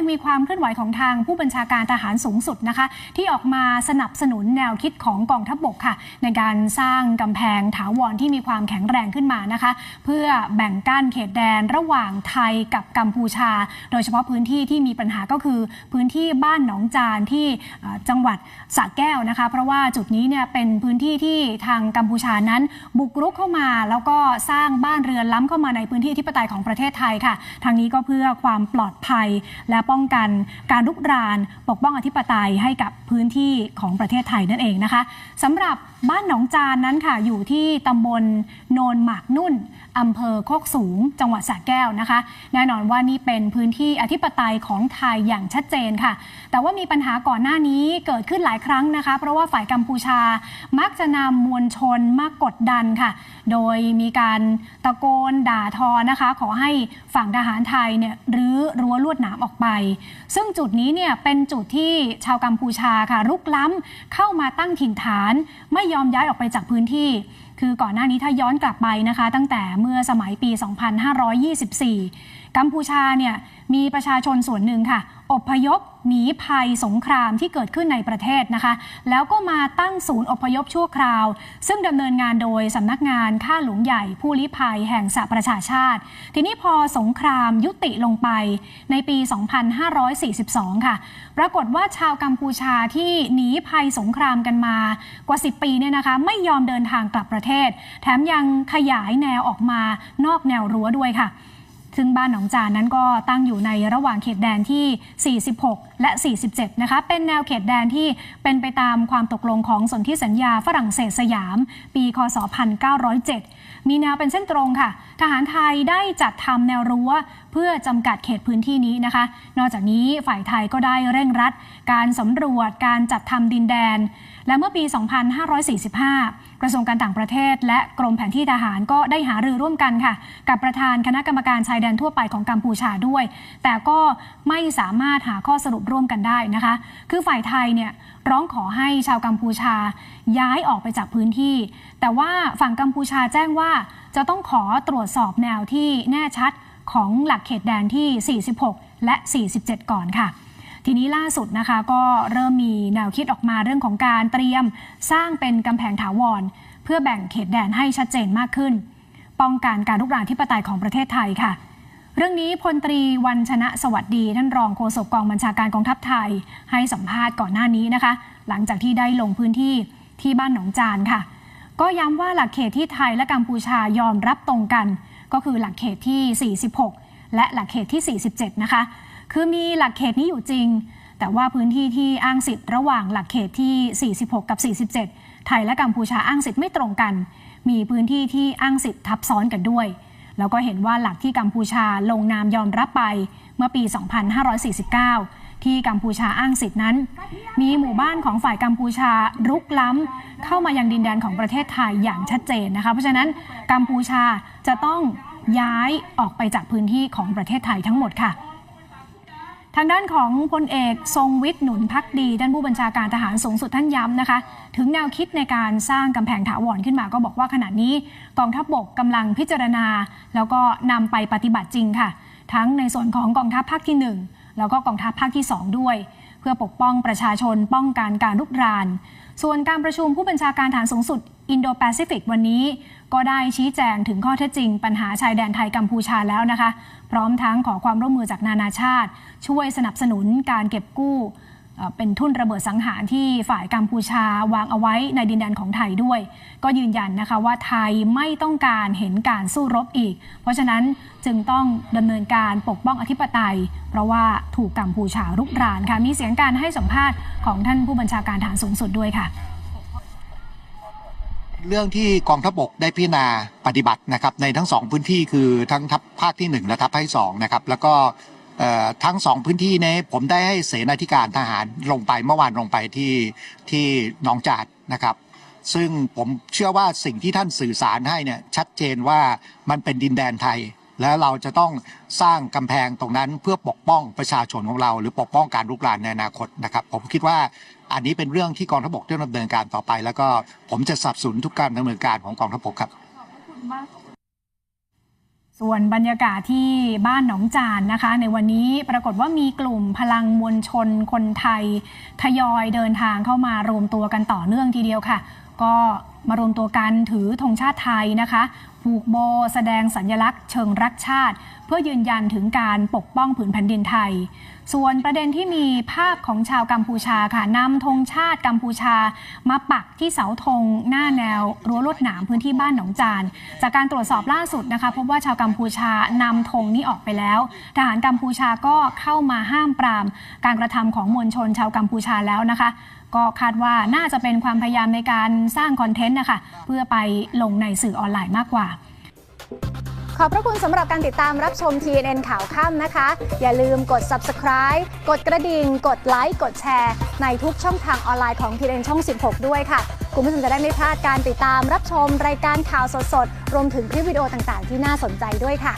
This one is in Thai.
มีความเคลื่อนไหวของทางผู้บัญชาการทหารสูงสุดนะคะ ที่ออกมาสนับสนุนแนวคิดของกองทัพบกค่ะ ในการสร้างกำแพงถาวรที่มีความแข็งแรงขึ้นมานะคะ เพื่อแบ่งกั้นเขตแดนระหว่างไทยกับกัมพูชา โดยเฉพาะพื้นที่ที่มีปัญหาก็คือพื้นที่บ้านหนองจานที่จังหวัดสระแก้วนะคะ เพราะว่าจุดนี้เนี่ยเป็นพื้นที่ที่ทางกัมพูชานั้น บุกรุกเข้ามา แล้วก็สร้างบ้านเรือนล้ำเข้ามาในพื้นที่ที่ปไตยของประเทศไทยค่ะทางนี้ก็เพื่อความปลอดภัยและป้องกันการลุกราน ปกป้องอธิปไตยให้กับพื้นที่ของประเทศไทยนั่นเองนะคะสำหรับบ้านหนองจานนั้นค่ะอยู่ที่ตำบลโนนหมากนุ่นอำเภอโคกสูง จังหวัดสระแก้วนะคะ แน่นอนว่านี่เป็นพื้นที่อธิปไตยของไทยอย่างชัดเจนค่ะ แต่ว่ามีปัญหาก่อนหน้านี้เกิดขึ้นหลายครั้งนะคะ เพราะว่าฝ่ายกัมพูชามักจะนำมวลชนมากดดันค่ะ โดยมีการตะโกนด่าทอนะคะ ขอให้ฝั่งทหารไทยเนี่ยรื้อรั้วลวดหนามออกไปซึ่งจุดนี้เนี่ยเป็นจุดที่ชาวกัมพูชาค่ะรุกล้ำเข้ามาตั้งถิ่นฐาน ไม่ยอมย้ายออกไปจากพื้นที่คือก่อนหน้านี้ถ้าย้อนกลับไปนะคะ ตั้งแต่เมื่อสมัยปี 2524 กัมพูชาเนี่ยมีประชาชนส่วนหนึ่งค่ะ อพยพหนีภัยสงครามที่เกิดขึ้นในประเทศนะคะ แล้วก็มาตั้งศูนย์อพยพชั่วคราว ซึ่งดำเนินงานโดยสำนักงานข้าหลวงใหญ่ผู้ลี้ภัยแห่งสหประชาชาติ ทีนี้พอสงครามยุติลงไปในปี 2542 ค่ะ ปรากฏว่าชาวกัมพูชาที่หนีภัยสงครามกันมากว่า 10 ปีเนี่ยนะคะ ไม่ยอมเดินทางกลับประเทศ แถมยังขยายแนวออกมานอกแนวรั้วด้วยค่ะ ซึ่งบ้านหนองจานนั้นก็ตั้งอยู่ในระหว่างเขตแดนที่ 46 และ 47 นะคะ เป็นแนวเขตแดนที่เป็นไปตามความตกลงของสนธิสัญญาฝรั่งเศสสยาม ปีคศ 1907 มีแนวเป็นเส้นตรงค่ะ ทหารไทยได้จัดทำแนวรั้วเพื่อจำกัดเขตพื้นที่นี้นะคะ นอกจากนี้ฝ่ายไทยก็ได้เร่งรัด การสำรวจการจัดทำดินแดน และเมื่อปี 2545 กระทรวงการต่างประเทศ และกรมแผนที่ทหารก็ได้หารือร่วมกันค่ะ กับประธานคณะกรรมการชายแดนทั่วไปของกัมพูชาด้วย แต่ก็ไม่สามารถหาข้อสรุปร่วมกันได้นะคะ คือฝ่ายไทยเนี่ยร้องขอให้ชาวกัมพูชาย้ายออกไปจากพื้นที่ แต่ว่าฝั่งกัมพูชาแจ้งว่าจะต้องขอตรวจสอบแนวที่แน่ชัดของหลักเขตแดนที่ 46 และ 47 ก่อนค่ะทีนี้ล่าสุดนะคะก็เริ่มมีแนวคิดออกมาเรื่องของการเตรียมสร้างเป็นกำแพงถาวร เพื่อแบ่งเขตแดนให้ชัดเจนมากขึ้น ป้องกันการลุกรานที่ปไตยของประเทศไทยค่ะ เรื่องนี้พลตรีวันชนะสวัสดีท่านรองโฆษกกองบัญชาการกองทัพไทย ให้สัมภาษณ์ก่อนหน้านี้นะคะ หลังจากที่ได้ลงพื้นที่ที่บ้านหนองจานค่ะ ก็ย้ำว่าหลักเขตที่ไทยและกัมพูชายอมรับตรงกัน ก็คือหลักเขตที่ 46 และหลักเขตที่ 47 นะคะ คือมีหลักเขตนี้อยู่จริง แต่ว่าพื้นที่ที่อ้างสิทธิ์ระหว่างหลักเขตที่ 46 กับ 47 ไทยและกัมพูชาอ้างสิทธิ์ไม่ตรงกัน มีพื้นที่ที่อ้างสิทธิ์ทับซ้อนกันด้วย แล้วก็เห็นว่าหลักที่กัมพูชาลงนามยอมรับไปเมื่อปี 2549 ที่กัมพูชาอ้างสิทธินั้น มีหมู่บ้านของฝ่ายกัมพูชารุกล้ำเข้ามายังดินแดนของประเทศไทยอย่างชัดเจนนะคะ เพราะฉะนั้นกัมพูชาจะต้องย้ายออกไปจากพื้นที่ของประเทศไทยทั้งหมดค่ะ ทางด้านของพลเอกทรงวิทย์หนุนพักดีท่านผู้บัญชาการทหารสูงสุดท่านย้ำนะคะ ถึงแนวคิดในการสร้างกำแพงถาวรขึ้นมาก็บอกว่าขณะนี้กองทัพบบกกำลังพิจารณา แล้วก็นำไปปฏิบัติจริงค่ะ ทั้งในส่วนของกองทัพภาคที่ 1 แล้วก็กองทัพภาคที่ 2 ด้วย เพื่อปกป้องประชาชนป้องกันการลุกราน ส่วนการประชุมผู้บัญชาการฐานสูงสุด อินโดแปซิฟิกวันนี้ ก็ได้ชี้แจงถึงข้อเท็จจริง ปัญหาชายแดนไทยกัมพูชาแล้วนะคะ พร้อมทั้งขอความร่วมมือจากนานาชาติ ช่วยสนับสนุนการเก็บกู้เป็นทุนระเบิดสังหารที่ฝ่ายกัมพูชาวางเอาไว้ในดินแดนของไทยด้วย ก็ยืนยันนะคะว่าไทยไม่ต้องการเห็นการสู้รบอีก เพราะฉะนั้นจึงต้องดำเนินการปกป้องอธิปไตย เพราะว่าถูกกัมพูชารุกรานค่ะมีเสียงการให้สัมภาษณ์ของท่านผู้บัญชาการฐานสูงสุดด้วยค่ะ เรื่องที่กองทัพบกได้พิจารณาปฏิบัตินะครับในทั้งสองพื้นที่คือทั้งทัพภาคที่ 1 และทัพภาคที่สองนะครับแล้วก็ทั้งสองพื้นที่นี้ผมได้ให้เสนาธิการทหารลงไปเมื่อวานลงไปที่ที่หนองจาดนะครับ ซึ่งผมเชื่อว่าสิ่งที่ท่านสื่อสารให้เนี่ยชัดเจนว่ามันเป็นดินแดนไทย แล้วเราจะต้องสร้างกำแพงตรงนั้นเพื่อปกป้องประชาชนของเรา หรือปกป้องการลุกรานในอนาคตนะครับผมคิดว่าอันนี้เป็นเรื่องที่กองทัพบกต้องดำเนินการต่อไป แล้วก็ผมจะสนับสนุนทุกการดำเนินการของกองทัพบกครับส่วนบรรยากาศที่บ้านหนองจานนะคะ ในวันนี้ปรากฏว่ามีกลุ่มพลังมวลชนคนไทย ทยอยเดินทางเข้ามารวมตัวกันต่อเนื่องทีเดียวค่ะ ก็ มารวมตัวกันถือธงชาติไทยนะคะผูกโบแสดงสัญลักษณ์เชิงรักชาติ เพื่อยืนยันถึงการปกป้องผืนแผ่นดินไทย ส่วนประเด็นที่มีภาพของชาวกัมพูชาค่ะนำธงชาติกัมพูชา มาปักที่เสาธงหน้าแนว รั้วลวดหนามพื้นที่บ้านหนองจาน จากการตรวจสอบล่าสุดนะคะพบว่าชาวกัมพูชานำธงนี้ออกไปแล้ว ทหารกัมพูชาก็เข้ามาห้ามปราม การกระทำของมวลชนชาวกัมพูชาแล้วนะคะ ก็คาดว่าน่าจะเป็นความพยายามในการสร้างคอนเทนต์นะคะ เพื่อไปลงในสื่อออนไลน์มากกว่า ขอบพระคุณสำหรับการติดตามรับชม TNN ข่าวค่ำนะคะ อย่าลืมกด subscribe กดกระดิ่ง กดไลค์กดแชร์ ในทุกช่องทางออนไลน์ของ TNN ช่อง 16 ด้วยค่ะ คุณผู้ชมจะได้ไม่พลาดการติดตามรับชมรายการข่าวสดๆ รวมถึงคลิปวิดีโอต่างๆ ที่น่าสนใจด้วยค่ะ